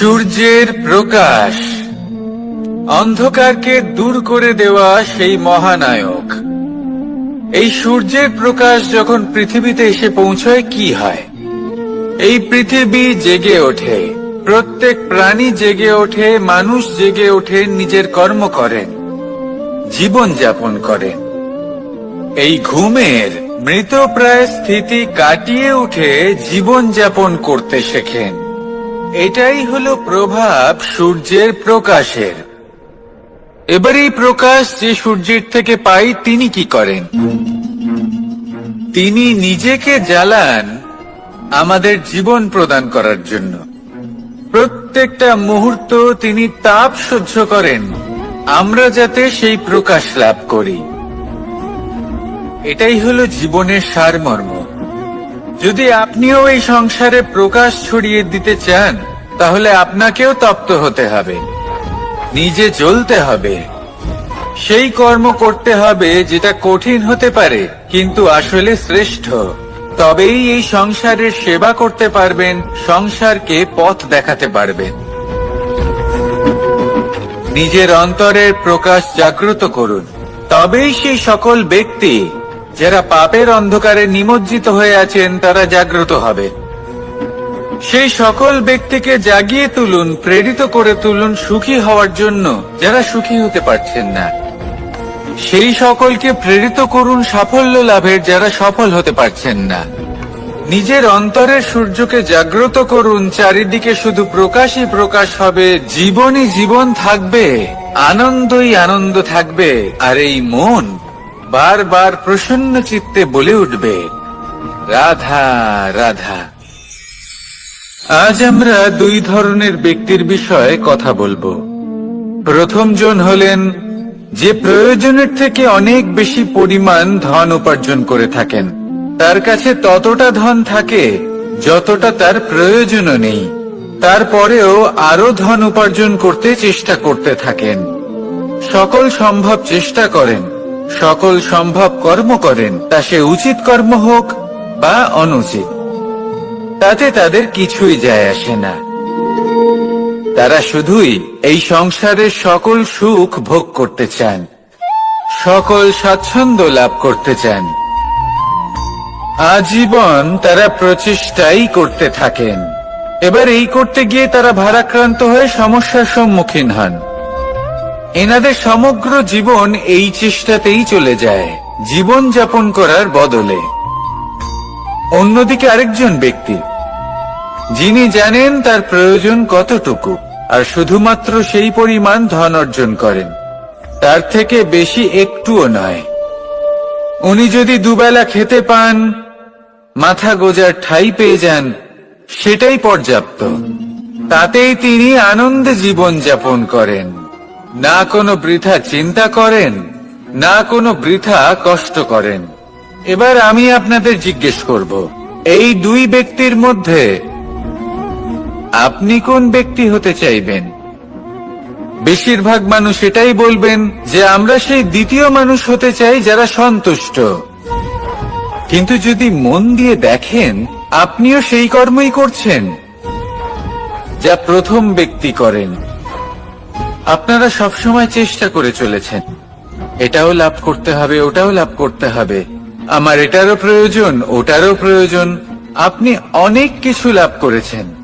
সূর্যের প্রকাশ। অন্ধকারকে দূর করে দেওয়া সেই মহানায়ক। এই সূর্যের প্রকাশ যখন পৃথিবীতে এসে পৌঁছয়, কি হয়? এই পৃথিবী জেগে ওঠে। প্রত্যেক প্রাণী জেগে ওঠে, মানুষ জেগে ওঠে, নিজের কর্ম করেন, জীবন যাপন করেন। এই ঘুমের মৃতপ্রায় স্থিতি কাটিয়ে উঠে জীবন যাপন করতে শেখেন। এটাই হলো প্রভাব সূর্যের প্রকাশের। এবার এই প্রকাশ যে সূর্যের থেকে পাই, তিনি কি করেন? তিনি নিজেকে জ্বালান আমাদের জীবন প্রদান করার জন্য। প্রত্যেকটা মুহূর্ত তিনি তাপ সহ্য করেন, আমরা যাতে সেই প্রকাশ লাভ করি। এটাই হলো জীবনের সারমর্ম। যদি আপনিও এই সংসারে প্রকাশ ছড়িয়ে দিতে চান তাহলে আপনাকেও তপ্ত হতে হবে। নিজে জ্বলতে হবে। সেই কর্ম করতে হবে যেটা কঠিন হতে পারে, কিন্তু আসলে শ্রেষ্ঠ। তবেই এই সংসারের সেবা করতে পারবেন, সংসারকে পথ দেখাতে পারবেন। নিজের অন্তরের প্রকাশ জাগ্রত করুন। তবেই সেই সকল ব্যক্তি, যারা পাপের অন্ধকারে নিমজ্জিত হয়ে আছেন, তারা জাগ্রত হবে। সেই সকল ব্যক্তিকে জাগিয়ে তুলুন, প্রেরিত করে তুলুন সুখী হওয়ার জন্য, যারা সুখী হতে পারছেন না। সেই সকলকে প্রেরিত করুন সাফল্য লাভের, যারা সফল হতে পারছেন না। নিজের অন্তরের সূর্যকে জাগ্রত করুন, চারিদিকে শুধু প্রকাশই প্রকাশ হবে, জীবনই জীবন থাকবে, আনন্দই আনন্দ থাকবে, আর এই মন বারবার প্রসন্ন চিত্তে বলে উঠবে। রাধা রাধা। আজ আমরা দুই ধরনের ব্যক্তির বিষয়ে কথা বলব। প্রথম জন হলেন, যে প্রয়োজনের থেকে অনেক বেশি পরিমাণ ধন উপার্জন করে থাকেন। তার কাছে ততটা ধন থাকে যতটা তার প্রয়োজনও নেই। তারপরেও আরও ধন উপার্জন করতে চেষ্টা করতে থাকেন। সকল সম্ভব চেষ্টা করেন, সকল সম্ভব কর্ম করেন, তা সে উচিত কর্ম হোক বা অনুচিত। তাতে তাদের কিছুই যায় আসে না। তারা শুধুই এই সংসারের সকল সুখ ভোগ করতে চান, সকল স্বাচ্ছন্দ্য লাভ করতে চান। আজীবন তারা প্রচেষ্টাই করতে থাকেন। এবার এই করতে গিয়ে তারা ভারাক্রান্ত হয়ে সমস্যার সম্মুখীন হন। এনাদের সমগ্র জীবন এই চেষ্টাতেই চলে যায় জীবন যাপন করার বদলে। অন্যদিকে আরেকজন ব্যক্তি যিনি জানেন তার প্রয়োজন কতটুকু, আর শুধুমাত্র সেই পরিমাণ ধন অর্জন করেন। তার থেকে বেশি একটুও নয়। উনি যদি দুবেলা খেতে পান, মাথা গোজার ঠাই পেয়ে যান, সেটাই পর্যাপ্ত। তাতেই তিনি আনন্দে জীবন যাপন করেন। না কোনো বৃথা চিন্তা করেন, না কোনো বৃথা কষ্ট করেন। এবার আমি আপনাদের জিজ্ঞেস করব, এই দুই ব্যক্তির মধ্যে আপনি কোন ব্যক্তি হতে চাইবেন? বেশিরভাগ মানুষ এটাই বলবেন যে আমরা সেই দ্বিতীয় মানুষ হতে চাই যারা সন্তুষ্ট। কিন্তু যদি মন দিয়ে দেখেন, আপনিও সেই কর্মই করছেন, যা প্রথম ব্যক্তি করেন। আপনারা সবসময় চেষ্টা করে চলেছেন। এটাও লাভ করতে হবে, ওটাও লাভ করতে হবে। আমার এটারও প্রয়োজন, ওটারও প্রয়োজন। আপনি অনেক কিছু লাভ করেছেন।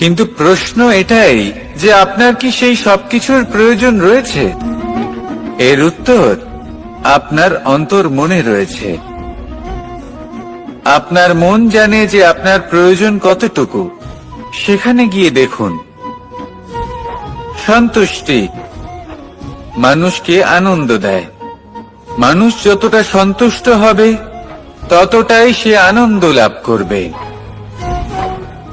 কিন্তু প্রশ্ন এটাই যে আপনার কি সেই সবকিছুর প্রয়োজন রয়েছে? এর উত্তর, আপনার অন্তর মনে রয়েছে। আপনার মন জানে যে আপনার প্রয়োজন কতটুকু। সেখানে গিয়ে দেখুন। সন্তুষ্টি। মানুষকে আনন্দ দেয়। মানুষ যতটা সন্তুষ্ট হবে, ততটাই সে আনন্দ লাভ করবে।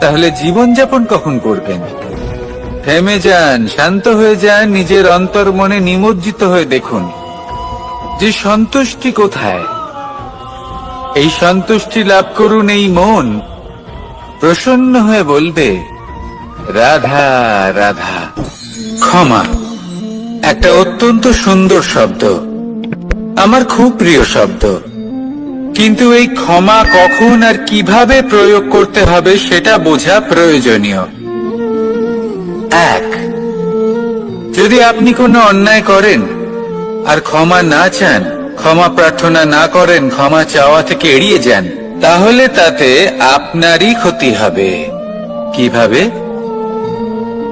তাহলে জীবনযাপন কখন করবেন? থেমে যান, শান্ত হয়ে যান, নিজের অন্তর মনে নিমজ্জিত হয়ে দেখুন। যে সন্তুষ্টি কোথায়? এই সন্তুষ্টি লাভ করুন এই মন। প্রসন্ন হয়ে বলবে, রাধা রাধা। ক্ষমা, একটা অত্যন্ত সুন্দর শব্দ। আমার খুব প্রিয় শব্দ। কিন্তু এই ক্ষমা কখন আর কীভাবে প্রয়োগ করতে হবে সেটা বোঝা প্রয়োজনীয়। এক, যদি আপনি কোনো অন্যায় করেন আর ক্ষমা না চান, ক্ষমা প্রার্থনা না করেন, ক্ষমা চাওয়া থেকে এড়িয়ে যান, তাহলে তাতে আপনারই ক্ষতি হবে। কীভাবে?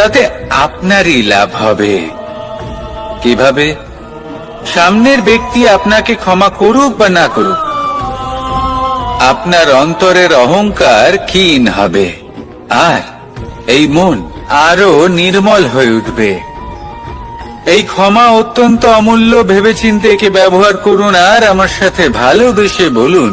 তাতে আপনারই লাভ হবে। কীভাবে? সামনের ব্যক্তি আপনাকে ক্ষমা করুক বা না করুক, আপনার অন্তরের অহংকার ক্ষীণ হবে, আর এই মন আরও নির্মল হয়ে উঠবে। এই ক্ষমা অত্যন্ত অমূল্য ভেবেচিন্তে একে ব্যবহার করুন, আর আমার সাথে ভালোবেসে বলুন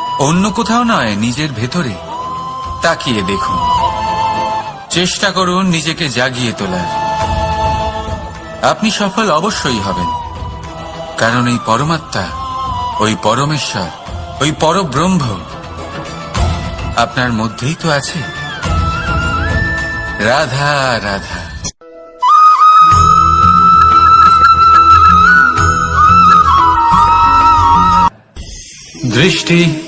অন্য কোথাও নয়, নিজের ভেতরে। তাকিয়ে দেখুন। চেষ্টা করুন নিজেকে জাগিয়ে তোলার। আপনি সফল অবশ্যই হবেন। কারণ এই পরমাত্মা, ওই পরমেশ্বর, ওই পরব্রহ্ম আপনার মধ্যেই তো আছে। রাধা রাধা। দৃষ্টি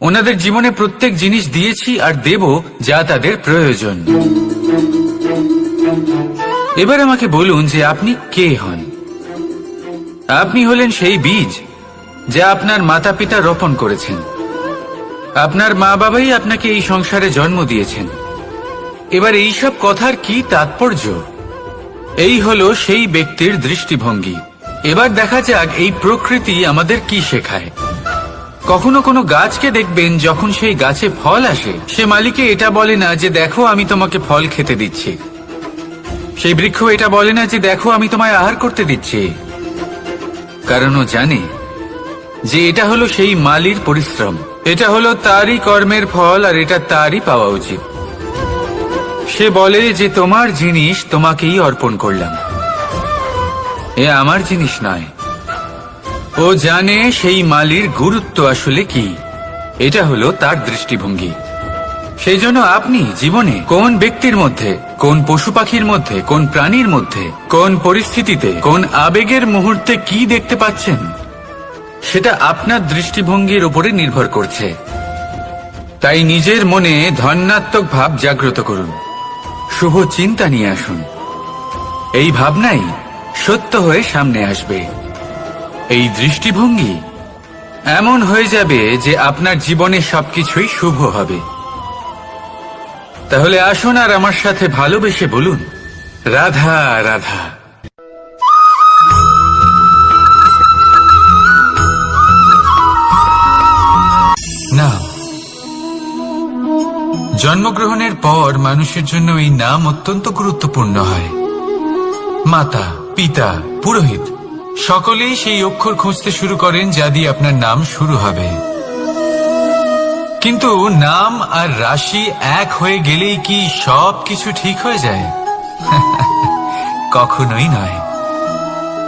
ওনাদের জীবনে প্রত্যেক জিনিস দিয়েছি আর দেব যা তাদের প্রয়োজন। এবার আমাকে বলুন যে আপনি কে হন? আপনি হলেন সেই বীজ যা আপনার মাতা পিতা রোপণ করেছেন। আপনার মা বাবাই আপনাকে এই সংসারে জন্ম দিয়েছেন। এবার এইসব কথার কি তাৎপর্য? এই হলো সেই ব্যক্তির দৃষ্টিভঙ্গি। এবার দেখা যাক এই প্রকৃতি আমাদের কি শেখায়। কখনো কোনো গাছকে দেখবেন যখন সেই গাছে ফল আসে। সে মালিকে এটা বলে না যে, দেখো, আমি তোমাকে ফল খেতে দিচ্ছি। সেই বৃক্ষ এটা বলে না যে, দেখো, আমি তোমায় আহার করতে দিচ্ছি। কারণ ও জানে যে এটা হলো সেই মালির পরিশ্রম। এটা হলো তারই কর্মের ফল আর এটা তারই পাওয়া উচিত। সে বলে যে, তোমার জিনিস তোমাকেই অর্পণ করলাম। এ আমার জিনিস নয়। ও জানে সেই মালির গুরুত্ব আসলে কি। এটা হলো তার দৃষ্টিভঙ্গি। সেই জন্য আপনি জীবনে কোন ব্যক্তির মধ্যে, কোন পশু পাখির মধ্যে, কোন প্রাণীর মধ্যে, কোন পরিস্থিতিতে, কোন আবেগের মুহূর্তে কি দেখতে পাচ্ছেন, সেটা আপনার দৃষ্টিভঙ্গির উপরে নির্ভর করছে। তাই নিজের মনে ধন্যাত্মক ভাব জাগ্রত করুন। শুভ চিন্তা নিয়ে আসুন। এই ভাবনাই সত্য হয়ে সামনে আসবে। এই দৃষ্টিভঙ্গি এমন হয়ে যাবে যে আপনার জীবনে সবকিছুই শুভ হবে। তাহলে আসুন আর আমার সাথে ভালোবেসে বলুন, রাধা রাধা। নাম জন্মগ্রহণের পর মানুষের জন্য এই নাম অত্যন্ত গুরুত্বপূর্ণ হয়। মাতা, পিতা, পুরোহিত। সকলেই সেই অক্ষর খুঁজতে শুরু করেন যা দিয়ে আপনার নাম শুরু হবে। কিন্তু নাম আর রাশি এক হয়ে গেলেই কি সব কিছু ঠিক হয়ে যায়? কখনোই নয়।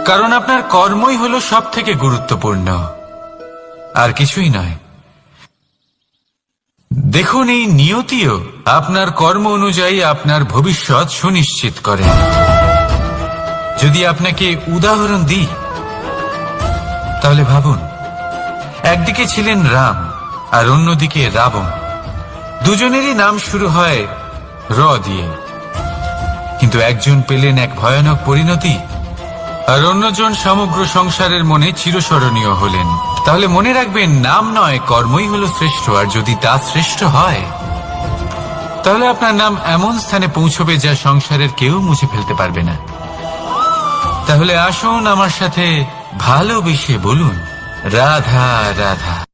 কারণ আপনার কর্মই হলো সব থেকে গুরুত্বপূর্ণ। আর কিছুই নয়। দেখুন, এই নিয়তিও আপনার কর্ম অনুযায়ী আপনার ভবিষ্যৎ সুনিশ্চিত করে। যদি আপনাকে উদাহরণ দিই তাহলে ভাবুন, একদিকে ছিলেন রাম আর অন্যদিকে রাবণ। দুজনেরই নাম শুরু হয় র দিয়ে। কিন্তু একজন পেলেন এক ভয়ানক পরিণতি আর অন্যজন সমগ্র সংসারের মনে চিরস্মরণীয় হলেন। তাহলে মনে রাখবেন, নাম নয়, কর্মই হলো শ্রেষ্ঠ, আর যদি তা শ্রেষ্ঠ হয়, তাহলে আপনার নাম এমন স্থানে পৌঁছবে যা সংসারের কেউ মুছে ফেলতে পারবে না। তাহলে আসুন আমার সাথে ভালোবেসে বলুন, রাধা রাধা।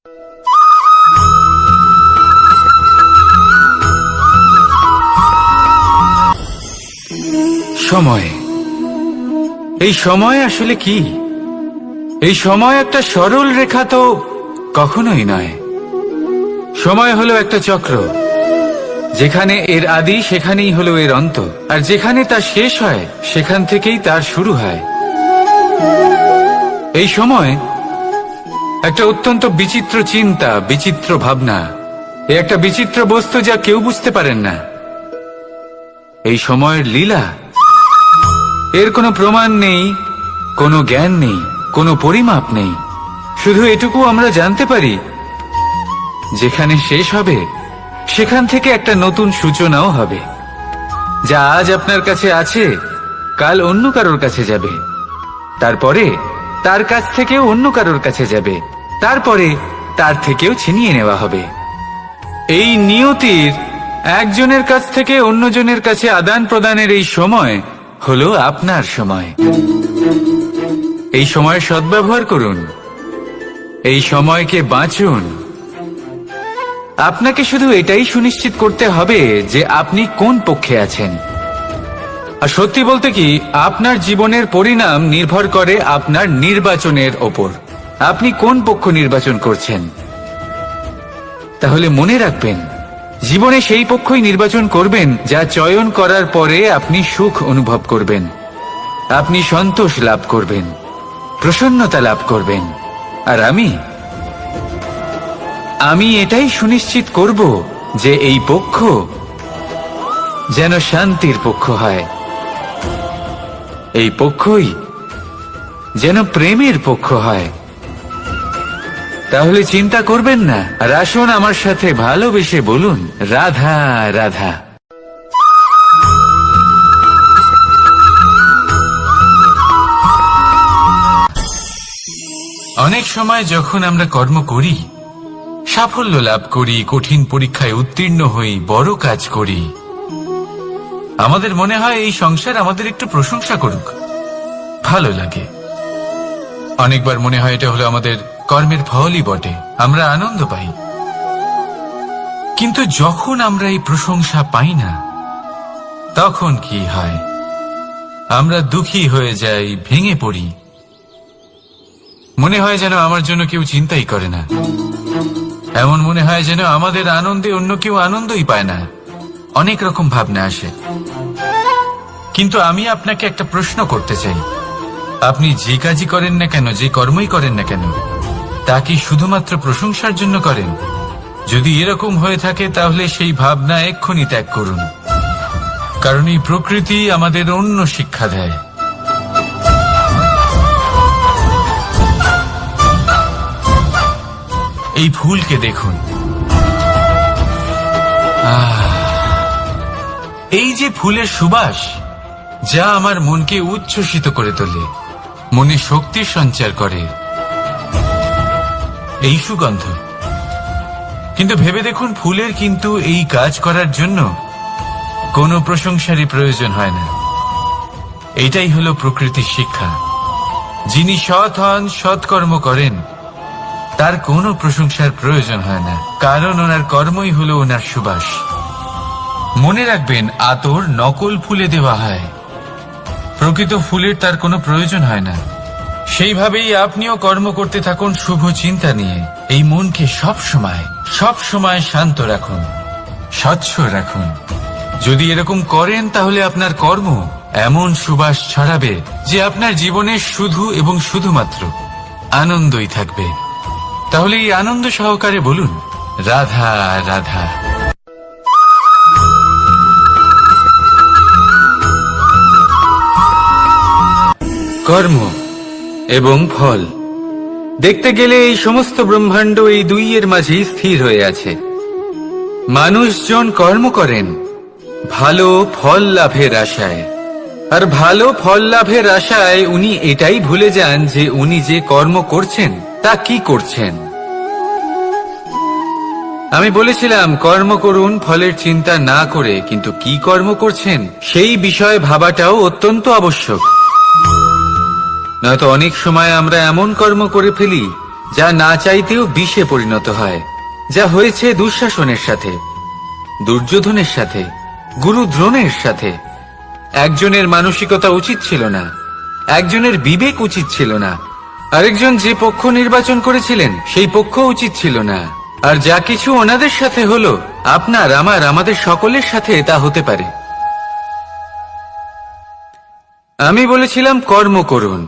সময়। এই সময় আসলে কি? এই সময় একটা সরল রেখা তো কখনোই নয়। সময় হলো একটা চক্র। যেখানে এর আদি, সেখানেই হলো এর অন্ত। আর যেখানে তা শেষ হয়, সেখান থেকেই তার শুরু হয়। এই সময় একটা অত্যন্ত বিচিত্র চিন্তা, বিচিত্র ভাবনা, এ একটা বিচিত্র বস্তু যা কেউ বুঝতে পারেন না। এই সময়ের লীলা, এর কোনো প্রমাণ নেই, কোনো জ্ঞান নেই, কোনো পরিমাপ নেই। শুধু এটুকু আমরা জানতে পারি, যেখানে শেষ হবে, সেখান থেকে একটা নতুন সূচনাও হবে, যা আজ আপনার কাছে আছে, কাল অন্য কারোর কাছে যাবে। তারপরে তার কাছ থেকেও অন্য কারোর কাছে যাবে। তারপরে তার থেকেও ছিনিয়ে নেওয়া হবে। এই নিয়তির একজনের কাছ থেকে অন্যজনের কাছে আদান প্রদানের এই সময় হলো আপনার সময়। এই সময় সদ্ব্যবহার করুন। এই সময়কে বাঁচুন। আপনাকে শুধু এটাই সুনিশ্চিত করতে হবে যে আপনি কোন পক্ষে আছেন। আর সত্যি বলতে কি, আপনার জীবনের পরিণাম নির্ভর করে আপনার নির্বাচনের ওপর। আপনি কোন পক্ষ নির্বাচন করছেন? তাহলে মনে রাখবেন, জীবনে সেই পক্ষই নির্বাচন করবেন যা চয়ন করার পরে আপনি সুখ অনুভব করবেন, আপনি সন্তোষ লাভ করবেন, প্রসন্নতা লাভ করবেন। আর আমি? আমি এটাই সুনিশ্চিত করব যে এই পক্ষ যেন শান্তির পক্ষ হয়। এই পক্ষই যেন প্রেমের পক্ষ হয়। তাহলে চিন্তা করবেন না। আর আসুন আমার সাথে ভালোবেসে বলুন, রাধা রাধা। অনেক সময় যখন আমরা কর্ম করি, সাফল্য লাভ করি, কঠিন পরীক্ষায় উত্তীর্ণ হই, বড় কাজ করি আমাদের মনে হয় এই সংসার আমাদের একটু প্রশংসা করুক। ভালো লাগে। অনেকবার মনে হয় এটা হলো আমাদের কর্মের ফলই বটে। আমরা আনন্দ পাই। কিন্তু যখন আমরা এই প্রশংসা পাই না, তখন কি হয়? আমরা দুঃখী হয়ে যাই, ভেঙে পড়ি। মনে হয় যেন আমার জন্য কেউ চিন্তাই করে না। এমন মনে হয় যেন আমাদের আনন্দে অন্য কেউ আনন্দই পায় না। অনেক রকম ভাবনা আসে। কিন্তু আমি আপনাকে একটা প্রশ্ন করতে চাই। আপনি যে কাজই করেন না কেন যে কর্মই করেন না কেন তা কি শুধুমাত্র প্রশংসার জন্য করেন? যদি এরকম হয়ে থাকে তাহলে সেই ভাবনা এক্ষুনি ত্যাগ করুন। কারণ এই প্রকৃতি আমাদের অন্য শিক্ষা দেয়। এই ফুলকে দেখুন। আহ, এই যে ফুলের সুবাস, যা আমার মনকে উচ্ছ্বসিত করে তোলে, মনে শক্তির সঞ্চার করে। এই সুগন্ধ। কিন্তু ভেবে দেখুন, ফুলের কিন্তু এই কাজ করার জন্য কোনো প্রশংসারই প্রয়োজন হয় না। এটাই হলো প্রকৃতির শিক্ষা। যিনি সৎ হন সৎকর্ম করেন, তার কোনো প্রশংসার প্রয়োজন হয় না। কারণ ওনার কর্মই হলো ওনার সুবাস। মনে রাখবেন, আতর নকল ফুলে দেওয়া হয়। প্রকৃত ফুলের তার কোনো প্রয়োজন হয় না। সেইভাবেই আপনিও কর্ম করতে থাকুন শুভ চিন্তা নিয়ে। এই মনকে সব সময় সব সময় শান্ত রাখুন, স্বচ্ছ রাখুন। যদি এরকম করেন, তাহলে আপনার কর্ম এমন সুবাস ছড়াবে যে আপনার জীবনে শুধু এবং শুধুমাত্র আনন্দই থাকবে। তাহলে এই আনন্দ সহকারে বলুন, রাধা রাধা। কর্ম এবং ফল। দেখতে গেলে এই সমস্ত ব্রহ্মাণ্ড এই দুইয়ের মাঝেই স্থির হয়ে আছে। মানুষজন কর্ম করেন, ভালো ফল লাভের আশায়। আর ভালো ফল লাভের আশায় উনি এটাই ভুলে যান যে উনি যে কর্ম করছেন, তা কি করছেন। আমি বলেছিলাম, কর্ম করুন, ফলের চিন্তা না করে, কিন্তু কি কর্ম করছেন, সেই বিষয়ে ভাবাটাও অত্যন্ত আবশ্যক। নয়তো অনেক সময় আমরা এমন কর্ম করে ফেলি, যা না চাইতেও বিষে পরিণত হয়, যা হয়েছে দুঃশাসনের সাথে, দুর্যোধনের সাথে, গুরু দ্রোণের সাথে। একজনের মানসিকতা উচিত ছিল না, একজনের বিবেক উচিত ছিল না। আরেকজন যে পক্ষ নির্বাচন করেছিলেন, সেই পক্ষ উচিত ছিল না। আর যা কিছু ওনাদের সাথে হলো, আপনার, আমার, আমাদের সকলের সাথে তা হতে পারে। আমি বলেছিলাম, কর্ম করুন।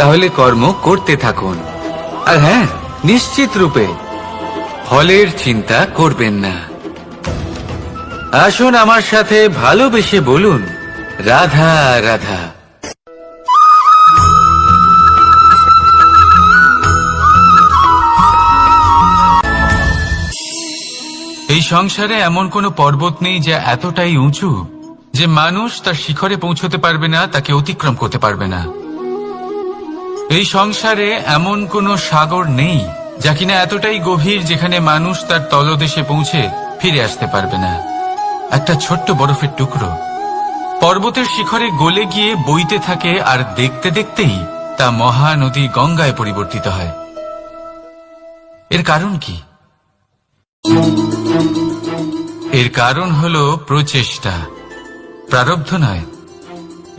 তাহলে কর্ম করতে থাকুন। আর হ্যাঁ নিশ্চিত রূপে ফলের চিন্তা করবেন না। আসুন আমার সাথে ভালোবেসে বলুন, রাধা রাধা। এই সংসারে এমন কোনো পর্বত নেই যা এতটাই উঁচু যে মানুষ তার শিখরে পৌঁছতে পারবে না, তাকে অতিক্রম করতে পারবে না। এই সংসারে এমন কোনো সাগর নেই, যা কিনা এতটাই গভীর যেখানে মানুষ তার তলদেশে পৌঁছে ফিরে আসতে পারবে না। একটা ছোট্ট বরফের টুকরো। পর্বতের শিখরে গলে গিয়ে বইতে থাকে আর দেখতে দেখতেই তা মহানদী গঙ্গায় পরিবর্তিত হয়। এর কারণ কি? এর কারণ হল প্রচেষ্টা। প্রারব্ধ নয়।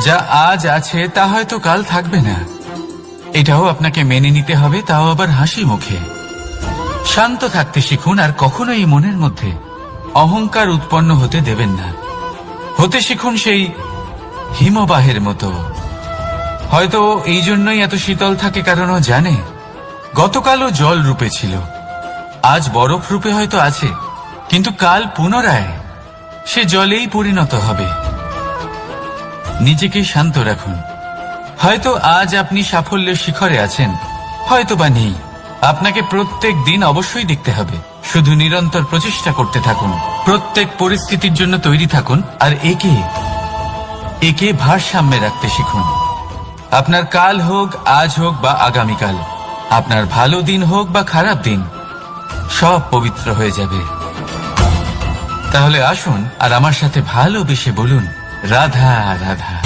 যা আজ আছে, তা হয়তো কাল থাকবে না। এটাও আপনাকে মেনে নিতে হবে, তাও আবার হাসি মুখে। শান্ত থাকতে শিখুন, আর কখনোই মনের মধ্যে অহংকার উৎপন্ন হতে দেবেন না। হতে শিখুন সেই হিমবাহের মতো। হয়তো এই জন্যই এত শীতল থাকে, কারণ ও জানে, গতকালও জল রূপে ছিল। আজ বরফ রূপে হয়তো আছে, কিন্তু কাল পুনরায় সে জলেই পরিণত হবে। নিজেকে শান্ত রাখুন। হয়তো আজ আপনি সাফল্যের শিখরে আছেন, হয়তো বা নেই। আপনাকে প্রত্যেক দিন অবশ্যই দেখতে হবে। শুধু নিরন্তর প্রচেষ্টা করতে থাকুন। প্রত্যেক পরিস্থিতির জন্য তৈরি থাকুন, আর একে একে ভারসাম্যে রাখতে শিখুন। আপনার কাল হোক, আজ হোক বা আগামীকাল, আপনার ভালো দিন হোক বা খারাপ দিন, সব পবিত্র হয়ে যাবে। তাহলে আসুন আর আমার সাথে ভালোবেসে বলুন রাধা রাধা।